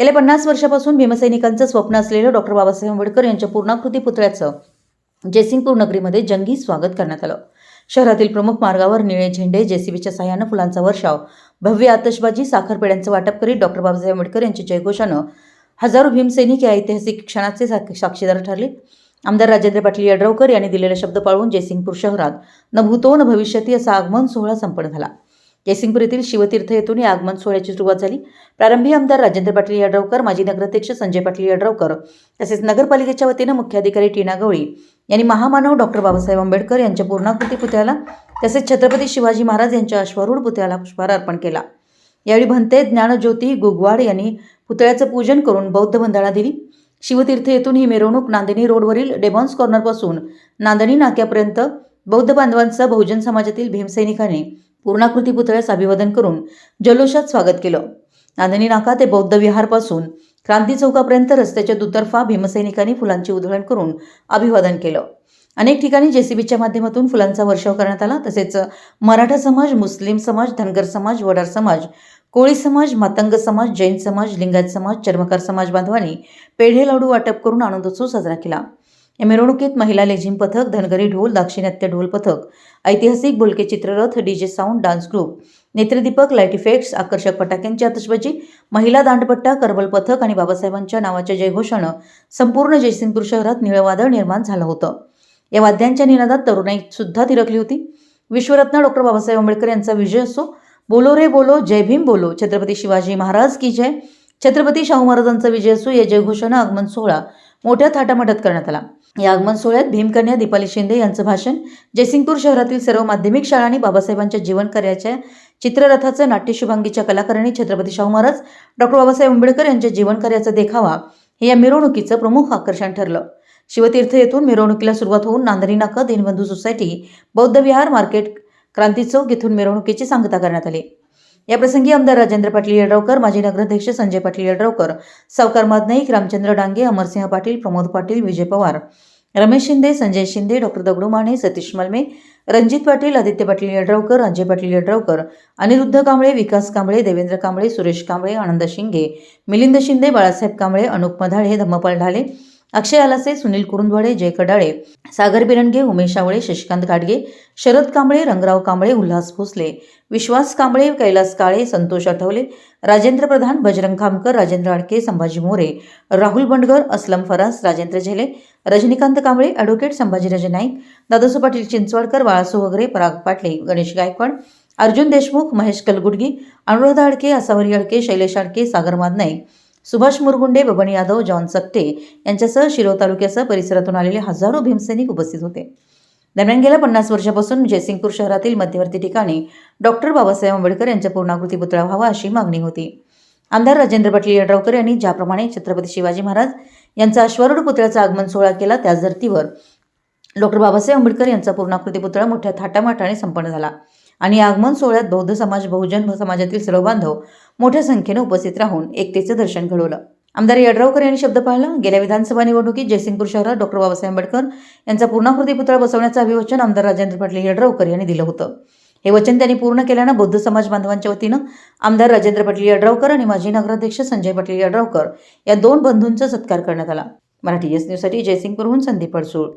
गेल्या पन्नास वर्षापासून भीमसैनिकांचं स्वप्न असलेलं डॉक्टर बाबासाहेब आंबेडकर यांच्या पूर्णाकृती पुतळ्याचं जयसिंगपूर नगरीमध्ये जंगी स्वागत करण्यात आलं. शहरातील प्रमुख मार्गावर निळे झेंडे जेसीबीच्या सहाय्यानं फुलांचा वर्षाव भव्य आतषबाजी साखरपेड्यांचं वाटप करीत डॉक्टर बाबासाहेब आंबेडकर यांच्या जयघोषानं हजारो भीमसैनिक या ऐतिहासिक क्षणाचे साक्षीदार ठरले. आमदार राजेंद्र पाटील यड्रावकर यांनी दिलेला शब्द पाळून जयसिंगपूर शहरात न भूतो न भविष्यती असा आगमन सोहळा संपन्न झाला. जयसिंगपूर येथील शिवतीर्थ येथून या आगमन सोहळ्याची सुरुवात झाली. प्रारंभी आमदार राजेंद्र पाटील यड्रावकर माजी नगराध्यक्ष संजय पाटील यड्रावकर तसेच नगरपालिकेच्या वतीनं मुख्याधिकारी टीना गवळी यांनी महामानव डॉक्टर बाबासाहेब आंबेडकर यांच्या पूर्णाकृती पुतळ्याला तसेच छत्रपती शिवाजी महाराज यांच्या अश्वारूढ पुतळ्याला पुष्पहार अर्पण केला. यावेळी भंते ज्ञानज्योती गुगवाड यांनी पुतळ्याचं पूजन करून बौद्ध बंधाळा दिली. शिवतीर्थ येथून ही मिरवणूक नांदिनी रोडवरील डेबॉन्स कॉर्नरपासून नांदणी नाक्यापर्यंत बौद्ध बांधवांचं बहुजन समाजातील भीमसैनिकांनी पूर्णाकृती पुतळ्यास अभिवादन करून जल्लोषात स्वागत केलं. नांदणी नाका ते बौद्ध विहारपासून क्रांती चौकापर्यंत रस्त्याच्या दुतर्फा भीमसैनिकांनी फुलांची उधळण करून अभिवादन केलं. अनेक ठिकाणी जेसीबीच्या माध्यमातून फुलांचा वर्षाव करण्यात आला. तसेच मराठा समाज मुस्लिम समाज धनगर समाज वडार समाज कोळी समाज मातंग समाज जैन समाज लिंगायत समाज चर्मकार समाज बांधवांनी पेढे लाडू वाटप करून आनंदोत्सव साजरा केला. या मिरवणुकीत महिला लेझिम पथक धनगरी ढोल दाक्षिणात्य ढोल पथक ऐतिहासिक बोलके चित्ररथ डीजे साऊंड डान्स ग्रुप नेत्रदीपक लाइट इफेक्ट्स आकर्षक फटाक्यांची आतषबाजी महिला दांडपट्टा करबल पथक आणि बाबासाहेबांच्या नावाच्या जयघोषानं संपूर्ण जयसिंगपूर शहरात निळवादळ निर्माण झालं होतं. या वाद्यांच्या निनादात तरुणाई सुद्धा थिरकली होती. विश्वरत्न डॉक्टर बाबासाहेब आंबेडकर यांचा विजय असो बोलो रे बोलो जय भीम बोलो छत्रपती शिवाजी महाराज की जय छत्रपती शाहू महाराजांचा विजय असो या जयघोषानं आगमन सोहळा मोठ्या थाटामाटात करण्यात आला. या आगमन सोहळ्यात भीमकन्या दीपाली शिंदे यांचं भाषण जयसिंगपूर शहरातील सर्व माध्यमिक शाळांनी बाबासाहेबांच्या जीवन कार्याच्या चित्ररथाचं नाट्यशुभांगीच्या कलाकारांनी छत्रपती शाहू महाराज डॉक्टर बाबासाहेब आंबेडकर यांच्या जीवन कार्याचा देखावा हे या मिरवणुकीचं प्रमुख आकर्षण ठरलं. शिवतीर्थ येथून मिरवणुकीला सुरुवात होऊन नांदणी नाका दीनबंधू सोसायटी बौद्ध विहार मार्केट क्रांती चौक येथून मिरवणुकीची सांगता करण्यात आली. याप्रसंगी आमदार राजेंद्र पाटील यड्रावकर माजी नगराध्यक्ष संजय पाटील यड्रावकर सावकार मादनाईक रामचंद्र डांगे अमरसिंह पाटील प्रमोद पाटील विजय पवार रमेश शिंदे संजय शिंदे डॉक्टर दगडू माने सतीश मलमे रणजित पाटील आदित्य पाटील यड्रावकर अजय पाटील यड्रावकर अनिरुद्ध कांबळे विकास कांबळे देवेंद्र कांबळे सुरेश कांबळे आनंद शिंगे मिलिंद शिंदे बाळासाहेब कांबळे अनुप मधाळे धम्मपाल ढाले अक्षय आलासे सुनील कुरुंदवाडे जय कडाळे सागर बिरणगे उमेश आवळे शशिकांत गाडगे शरद कांबळे रंगराव कांबळे उल्हास भोसले विश्वास कांबळे कैलास काळे संतोष आठवले राजेंद्र प्रधान बजरंग खामकर राजेंद्र आडके संभाजी मोरे राहुल बंडगर असलम फरास राजेंद्र झेले रजनीकांत कांबळे ॲडव्होकेट संभाजीराजे नाईक दादासू पाटील चिंचवडकर बाळासू वगैरे पराग पाटले गणेश गायकवाड अर्जुन देशमुख महेश कलगुडगी अनुराधा अडके असावरी आडके शैलेश आडके सागर मादनाईक सुभाष मुरगुंडे बबन यादव जॉन सक्टे यांच्यासह शिरोळ तालुक्यासह परिसरातून आलेले हजारो भीमसैनिक उपस्थित होते. दरम्यान गेल्या पन्नास वर्षापासून जयसिंगपूर शहरातील मध्यवर्ती ठिकाणी डॉक्टर बाबासाहेब आंबेडकर यांच्या पूर्णाकृती पुतळा व्हावा अशी मागणी होती. आमदार राजेंद्र पाटील यड्रावकर यांनी ज्याप्रमाणे छत्रपती शिवाजी महाराज यांचा अश्वारूढ पुतळ्याचा आगमन सोहळा केला त्याच धर्तीवर डॉक्टर बाबासाहेब आंबेडकर यांचा पूर्णाकृती पुतळा मोठ्या थाटामाटाने संपन्न झाला. आणि आगमन सोहळ्यात बौद्ध समाज बहुजन समाजातील सर्व बांधव मोठ्या संख्येने उपस्थित राहून एकतेचं दर्शन घडवलं. आमदार यड्रावकर यांनी शब्द पाहिला गेल्या विधानसभा निवडणुकीत जयसिंगपूर शहरात डॉक्टर बाबासाहेब आंबेडकर यांचा पूर्णाकृती पुतळा बसवण्याचं अभिवचन आमदार राजेंद्र पाटील यड्रावकर यांनी दिलं होतं. हे वचन त्यांनी पूर्ण केल्यानं बौद्ध समाज बांधवांच्या वतीनं आमदार राजेंद्र पाटील यड्रावकर आणि माजी नगराध्यक्ष संजय पाटील यड्रावकर या दोन बंधूंचा सत्कार करण्यात आला. मराठी एस न्यूजसाठी जयसिंगपूरहून संदीप अडसूळ.